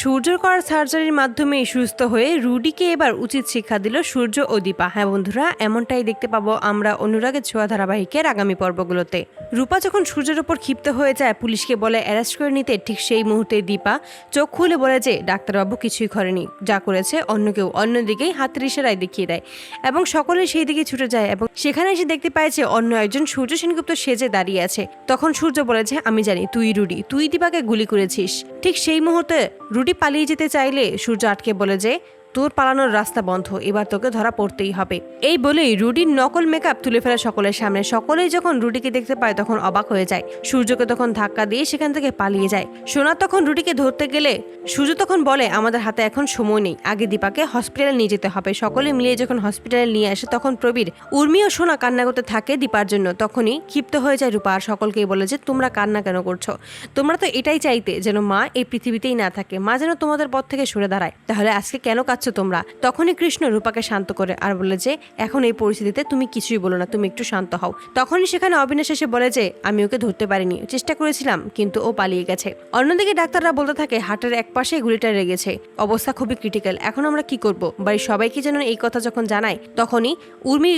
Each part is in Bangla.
সূর্যর করার সার্জারির মাধ্যমে সুস্থ হয়ে রুডিকে এবার উচিত শিক্ষা দিল সূর্য ও দীপা। হ্যাঁ বন্ধুরা, এমনটাই দেখতে পাবো আমরা অনুরাগের ছোঁয়া ধারাবাহিকের আগামী পর্বগুলোতে। রূপা যখন সূর্যের ওপর ক্ষিপ্ত হয়ে যায়, পুলিশকে বলে অ্যারেস্ট করে নিতে ঠিক সেই মুহূর্তে দীপা চোখ খুলে বলে যে, ডাক্তারবাবু, কিছুই করেনি। যা করেছে অন্য কেউ, অন্যদিকেই হাতের ইশারায় দেখিয়ে দেয়। এবং সকলে সেই দিকে ছুটে যায় এবং সেখানে এসে দেখতে পায় যে, অন্য একজন সূর্য সেনগুপ্ত সেজে দাঁড়িয়ে আছে। তখন সূর্য বলেছে আমি জানি, তুই রুডি, তুই দীপাকে গুলি করেছিস। ঠিক সেই মুহূর্তে রুডি পালিয়ে যেতে চাইলে সূর্য আটকে বলে যে তোর পালানোর রাস্তা বন্ধ, এবার তোকে ধরা পড়তেই হবে। এই বলেই রুডির নকল মেকআপ তুলে ফেলে সকলের সামনে। সকলেই যখন রুডিকে দেখতে পায়, তখন অবাক হয়ে যায়। সূর্যকে তখন ধাক্কা দিয়ে সেখান থেকে পালিয়ে যায়। সোনা তখন রুডিকে ধরতে গেলে, সূর্য তখন বলে, আমাদের হাতে এখন সময় নেই। আগে দীপাকে হসপিটালে নিয়ে যেতে হবে। সকলে মিলিয়ে যখন হসপিটালে নিয়ে আসে, তখন প্রবীর, উর্মি ও সোনা কান্না করতে থাকে দীপার জন্য। তখনই ক্ষিপ্ত হয়ে যায় রূপা আর সকলকেই বলে যে, তোমরা কান্না কেন করছ? তোমরা তো এটাই চাইতে যেন মা এই পৃথিবীতেই না থাকে। মা যেন তোমাদের পথ থেকে সরে দাঁড়ায়। তাহলে আজকে কেন কাঁদছো তোমরা। তখনই কৃষ্ণ রূপাকে শান্ত করে আর বলে যে, এখন এই পরিস্থিতিতে তুমি কিছুই বলো না, তুমি একটু শান্ত হও। তখনই সেখানে অবিনাশ এসে বলে যে, আমি ওকে ধরতে পারিনি, চেষ্টা করেছিলাম, কিন্তু ও পালিয়ে গেছে। অন্যদিকে ডাক্তাররা বলতে থাকে হাটের এক পাশে গুলিটা রেগেছে অবস্থা খুবই ক্রিটিক্যাল এখন আমরা কি করব? বাড়ির সবাইকে যেন এই কথা যখন জানায়, তখনই উর্মি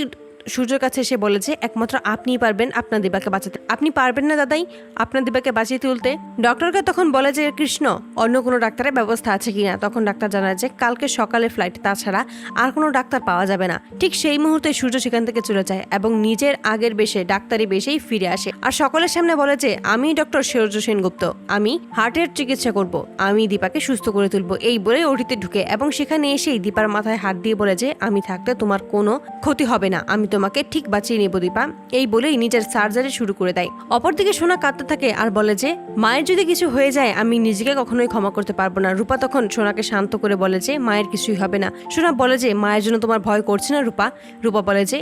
সূর্যের কাছে এসে বলে যে একমাত্র আপনিই পারবেন আপনার দিবাকে বাঁচাতে। আপনি পারবেন না দাদাই, আপনার দিবাকে বাঁচিয়ে তুলতে। ডক্টরকে তখন বলে যে, কৃষ্ণ, অন্য কোনো ডাক্তারের ব্যবস্থা আছে কিনা তখন ডাক্তার জানায় যে, কালকে সকালে ফ্লাইট তাছাড়া আর কোনো ডাক্তার পাওয়া যাবে না। ঠিক সেই মুহূর্তে সূর্য সেখান থেকে চলে যায় এবং নিজের আগের বেশে, ডাক্তারি বেশেই ফিরে আসে। আর সকলের সামনে বলে যে, আমি ডক্টর সূর্য সেনগুপ্ত, আমি হার্টের চিকিৎসা করব, আমি দীপাকে সুস্থ করে তুলব। এই বলে ওটিতে ঢুকে এবং সেখানে এসেই দীপার মাথায় হাত দিয়ে বলে যে, আমি থাকতে তোমার কোনো ক্ষতি হবে না, আমি তোমাকে ঠিক বাঁচিয়ে নেব, দীপা। এই বলেই নিজের সার্জারি শুরু করে দেয়। অপরদিকে সোনা কাঁদতে থাকে আর বলে যে, মায়ের যদি কিছু হয়ে যায়, আমি নিজেকে কখনোই ক্ষমা করতে পারব না। রূপা তখন সোনাকে শান্ত করে বলে যে, মায়ের কিছুই হবে না। সোনা বলে যে, মায়ের জন্য তোমার ভয় করছে না রূপা? রূপা বলে যে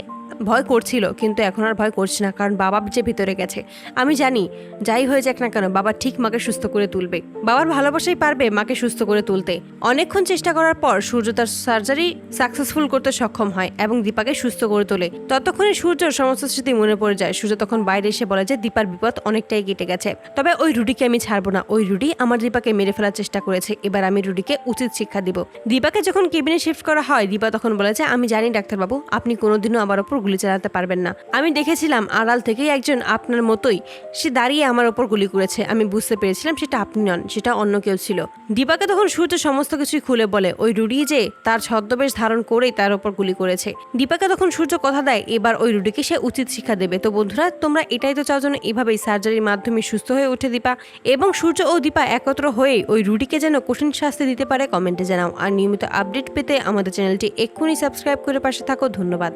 ভয় করছিল, কিন্তু এখন আর ভয় করছে না, কারণ বাবা যে ভিতরে গেছে। আমি জানি, যাই হয়ে যাক না কেন, বাবা ঠিক মাকে সুস্থ করে তুলবে। বাবার ভালোবাসাই পারবে মাকে সুস্থ করে তুলতে। অনেকক্ষণ চেষ্টা করার পর সূর্য তার সার্জারি সাকসেসফুল করতে সক্ষম হয় এবং দীপাকে সুস্থ করে তোলে। ততক্ষণে সূর্যর সমস্ত স্মৃতি মনে পড়ে যায়। সূর্য তখন বাইরে এসে বলে যে, দীপার বিপদ অনেকটাই কেটে গেছে। তবে ওই রুডিকে আমি ছাড়বো না। ওই রুডি আমার দীপাকে মেরে ফেলার চেষ্টা করেছে। এবার আমি রুডিকে উচিত শিক্ষা দিব। দীপাকে যখন কেবিনে শিফট করা হয়, দীপা তখন বলেছে আমি জানি ডাক্তারবাবু, আপনি কোনোদিনও আমার ওপর গুলি চালাতে পারবেন না। আমি দেখেছিলাম আড়াল থেকেই একজন আপনার মতোই। সে দাঁড়িয়ে আমার ওপর গুলি করেছে। আমি বুঝতে পেরেছিলাম সেটা আপনি নন, সেটা অন্য কেউ ছিল। দীপাকে তখন সূর্য সমস্ত কিছুই খুলে বলে, ওই রুডি যে তার ছদ্মবেশ ধারণ করেই তার ওপর গুলি করেছে। দীপাকে তখন সূর্য কথা দেয়, এবার ওই রুডিকে সে উচিত শিক্ষা দেবে। তো বন্ধুরা, তোমরা এটাই তো চাও যেন এভাবেই সার্জারির মাধ্যমে সুস্থ হয়ে ওঠে দীপা? এবং সূর্য ও দীপা একত্র হয়ে ওই রুডিকে যেন কঠিন শাস্তি দিতে পারে কমেন্টে জানাও। আর নিয়মিত আপডেট পেতে আমাদের চ্যানেলটি এক্ষুনি সাবস্ক্রাইব করে পাশে থাকো। ধন্যবাদ।